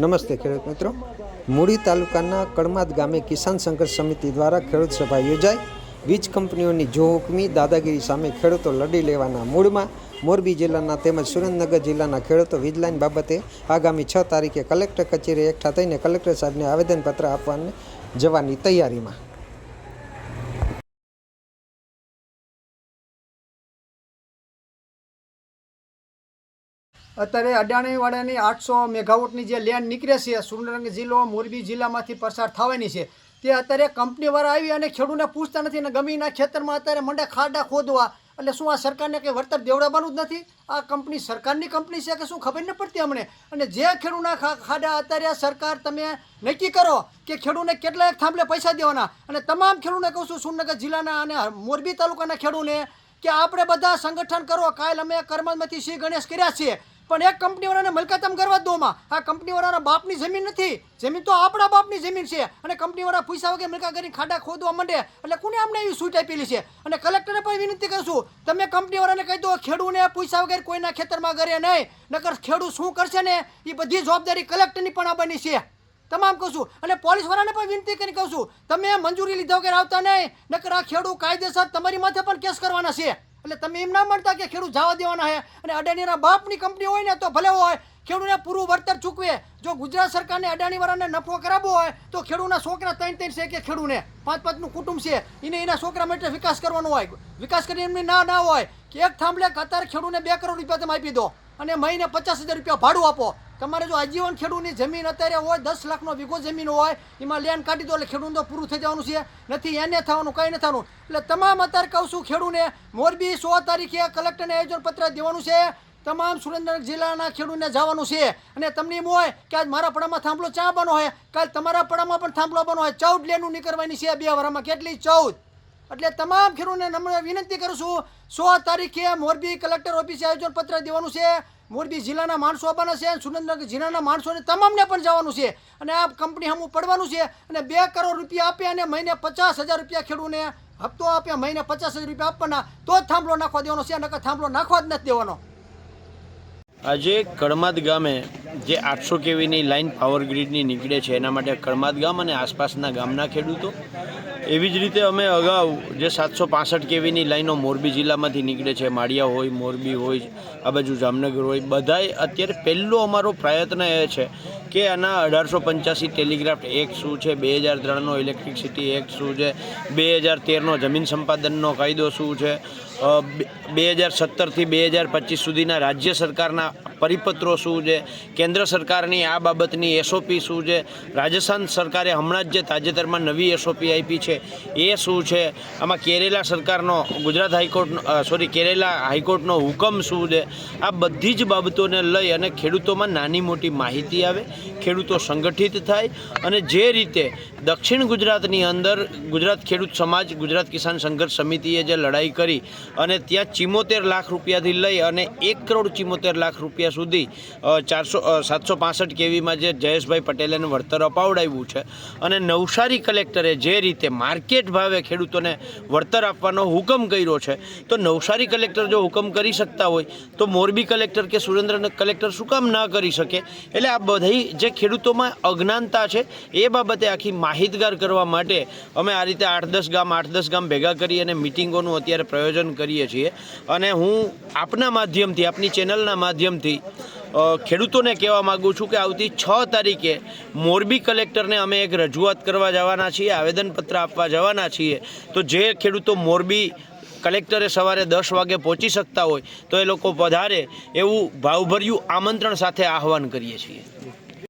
નમસ્તે ખેડૂત મિત્રો. મૂળી તાલુકાના કડમાદ ગામે કિસાન સંઘર્ષ સમિતિ દ્વારા ખેડૂત સભા યોજાઈ. વીજ કંપનીઓની જોહુકમી દાદાગીરી સામે ખેડૂતો લડી લેવાના મૂળમાં મોરબી જિલ્લાના તેમજ સુરેન્દ્રનગર જિલ્લાના ખેડૂતો વીજ લાઇન બાબતે આગામી છ તારીખે કલેક્ટર કચેરી એકઠા થઈને કલેક્ટર સાહેબને આવેદનપત્ર આપવાને જવાની તૈયારીમાં. અત્યારે અડાણીવાડાની આઠસો મેગાવોટની જે લેન્ડ નીકળે છે, સુરેન્દ્રનગર જિલ્લો, મોરબી જિલ્લામાંથી પસાર થવાની છે. તે અત્યારે કંપનીવાળા આવી અને ખેડૂતને પૂછતા નથી અને ગમીના ખેતરમાં અત્યારે મંડે ખાડા ખોદવા. એટલે શું આ સરકારને કંઈ વળતર દેવડાવવાનું જ નથી? આ કંપની સરકારની કંપની છે કે શું? ખબર ન પડતી અમને. અને જે ખેડૂતના ખાડા અત્યારે સરકાર તમે નક્કી કરો કે ખેડૂતને કેટલા એક થાંભલે પૈસા દેવાના. અને તમામ ખેડૂતને કહું છું, સુરેન્દ્રનગર જિલ્લાના અને મોરબી તાલુકાના ખેડૂતને કે આપણે બધા સંગઠન કરો. કાલ અમે કર્મમાંથી શ્રી ગણેશ કર્યા છીએ. પણ એક કંપનીવાળાને મલકાતમ કરવા દો દોમાં. આ કંપનીવાળાના બાપની જમીન નથી. જમીન તો આપણા બાપની જમીન છે. અને કંપનીવાળા પૈસા વગર મલકા કરી ખાડા ખોદવા માંડે. એટલે કોને અમને એવી છૂટ આપેલી છે? અને કલેક્ટરને પણ વિનંતી કરશું તમે કંપનીવાળાને કહી દો, ખેડૂને પૈસા વગર કોઈના ખેતરમાં કરે નહીં. નકર ખેડૂત શું કરશે ને? એ બધી જવાબદારી કલેક્ટરની પણ આવવાની છે. તમામ કહું છું. અને પોલીસવાળાને પણ વિનંતી કરી કહું તમે મંજૂરી લીધા વગર આવતા નહીં. નકર આ ખેડૂત કાયદેસર તમારી માથે પણ કેસ કરવાના છે. એટલે તમે એમ ના માનતા કે ખેડૂત જવા દેવાના છે અને અડાણીના બાપની કંપની હોય ને તો ભલે હોય, ખેડૂતને પૂરું વળતર ચૂકવે. જો ગુજરાત સરકારને અડાણીવાળાને નફો કરાવવો હોય, તો ખેડૂતના છોકરા ત્રણ ત્રણ છે કે ખેડૂને પાંચ પાંચનું કુટુંબ છે. એને એના છોકરા માટે વિકાસ કરવાનો હોય. વિકાસ કરીને એમની ના ના હોય. કે એક થાંભલે કતાર ખેડૂને બે કરોડ રૂપિયા તમે આપી દો અને મહિને પચાસ હજાર રૂપિયા ભાડું આપો. તમારે જો આજીવન ખેડૂતની જમીન અત્યારે હોય, દસ લાખનો વીઘો જમીન હોય, એમાં લેન કાઢી દો એટલે ખેડૂત તો પૂરું થઈ જવાનું છે. નથી એને થવાનું, કંઈ નથી થવાનું. એટલે તમામ અત્યારે કહું છું ખેડૂને મોરબી સો તારીખે કલેક્ટરને આયોજન પત્ર દેવાનું છે. તમામ સુરેન્દ્રનગર જિલ્લાના ખેડૂતને જવાનું છે. અને તમને એમ હોય કે આજ મારા પડામાં થાંભલો ચા બનો હોય કાલ તમારા પડામાં પણ થાંભલો બનો હોય ચૌદ લેનું નીકળવાની છે બે વરામાં. કેટલી? ચૌદ. એટલે તમામ ખેડૂતને નમ્ર વિનંતી કરું છું, સો તારીખે મોરબી કલેક્ટર ઓફિસે આયોજન પત્ર દેવાનું છે, મોરબી જિલ્લાના માણસો આવવાના છે, સુરેન્દ્રનગર જિલ્લાના માણસોને તમામને પણ જવાનું છે અને આ કંપની હમું પડવાનું છે અને બે કરોડ રૂપિયા આપે અને મહિને પચાસ હજાર રૂપિયા ખેડૂને હપ્તો આપે, મહિને પચાસ હજાર રૂપિયા આપવાના, તો જ થાંભલો નાખવા દેવાનો છે, નકર થાંભલો નાખવા જ નથી દેવાનો. આજે કડમાદ ગામે જે આઠસો કેવીની લાઇન પાવર ગ્રીડની નીકળે છે, એના માટે કળમાદ ગામ અને આસપાસના ગામના ખેડૂતો. એવી જ રીતે અમે અગાઉ જે સાતસો પાસઠ કેવીની લાઈનો મોરબી જિલ્લામાંથી નીકળે છે, માળિયા હોય, મોરબી હોય, આ બાજુ જામનગર હોય, બધાએ અત્યારે પહેલો અમારો પ્રયત્ન એ છે કે આના અઢારસો પંચ્યાસી ટેલિગ્રાફ એક શું છે, બે હજાર ત્રણનો ઇલેક્ટ્રિસિટી એક્ટ શું છે, બે હજાર તેરનો જમીન સંપાદનનો કાયદો શું છે બે હજાર સત્તરથી બે હજાર પચીસ સુધીના રાજ્ય સરકારના પરિપત્રો શું છે? કેન્દ્ર સરકારની આ બાબતની એસઓપી શું છે? રાજસ્થાન સરકારે હમણાં જ જે તાજેતરમાં નવી એસઓપી આપી છે, એ શું છે? આમાં કેરેલા સરકારનો, Gujarat high court sorry Kerala હાઈકોર્ટનો હુકમ શું છે? આ બધી જ બાબતોને લઈ અને ખેડૂતોમાં નાની મોટી માહિતી આવે, ખેડૂતો સંગઠિત થાય અને જે રીતે દક્ષિણ ગુજરાતની અંદર ગુજરાત ખેડૂત સમાજ, ગુજરાત કિસાન સંઘર્ષ સમિતિએ જે લડાઈ કરી અને ત્યાં ચિમોતેર લાખ રૂપિયાથી લઈ અને એક કરોડ ચિમોતેર લાખ રૂપિયા સુધી ચારસો સાતસો પાસઠ કેવીમાં જે જયેશભાઈ પટેલે વળતર અપાવડાવ્યું છે અને નવસારી કલેક્ટરે જે રીતે માર્કેટ ભાવે ખેડૂતોને વળતર આપવાનો હુકમ કર્યો છે, તો નવસારી કલેક્ટર જો હુકમ કરી શકતા હોય, તો મોરબી કલેક્ટર કે સુરેન્દ્રનગર કલેક્ટર શું કામ ના કરી શકે? એટલે આ બધી જે ખેડૂતોમાં અજ્ઞાનતા છે, એ બાબતે આખી માહિતગાર કરવા માટે અમે આ રીતે આઠ દસ ગામ, આઠ દસ ગામ ભેગા કરી અને મિટિંગોનું અત્યારે પ્રયોજન કરીએ છીએ. અને હું આપના માધ્યમથી, આપની ચેનલના માધ્યમથી ખેડૂતોને કહેવા માગું છું કે આવતી છ તારીખે મોરબી કલેક્ટરને અમે એક રજૂઆત કરવા જવાના છીએ, આવેદનપત્ર આપવા જવાના છીએ. તો જે ખેડૂતો મોરબી કલેક્ટરે સવારે દસ વાગે પહોંચી શકતા હોય, તો એ લોકો પધારે એવું ભાવભર્યું આમંત્રણ સાથે આહવાન કરીએ છીએ.